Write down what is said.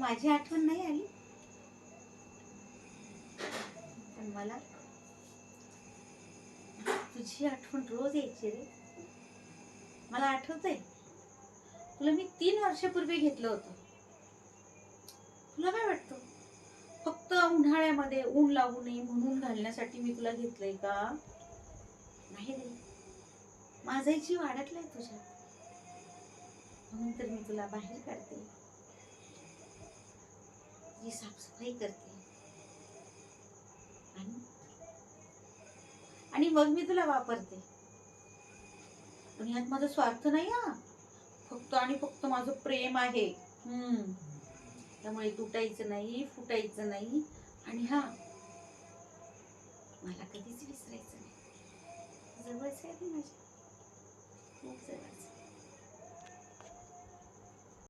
माझी आठवण नाही आली. पण मला तुझी आठवण रोज यायची रे. मला आठवतंय. तुला मी तीन वर्षापूर्वी घेतलं होतं. तुला काय वाटतं? फक्त उन्हाळ्यामध्ये ऊन लागू नये म्हणून घालण्यासाठी मी तुला घेतलंय का? नाही रे. माझा जीव अडकलाय तुझ्या म्हणून तर मी तुला बाहेर काढते. तुझी साफसफाई करते आणि मग मी तुला वापरते. पण यात माझा स्वार्थ नाही हा. फक्त आणि फक्त माझं प्रेम आहे. हम्म. त्यामुळे तुटायचं नाही फुटायचं नाही. आणि हा मला कधीच विसरायचं नाही. जवळच आहे माझ्या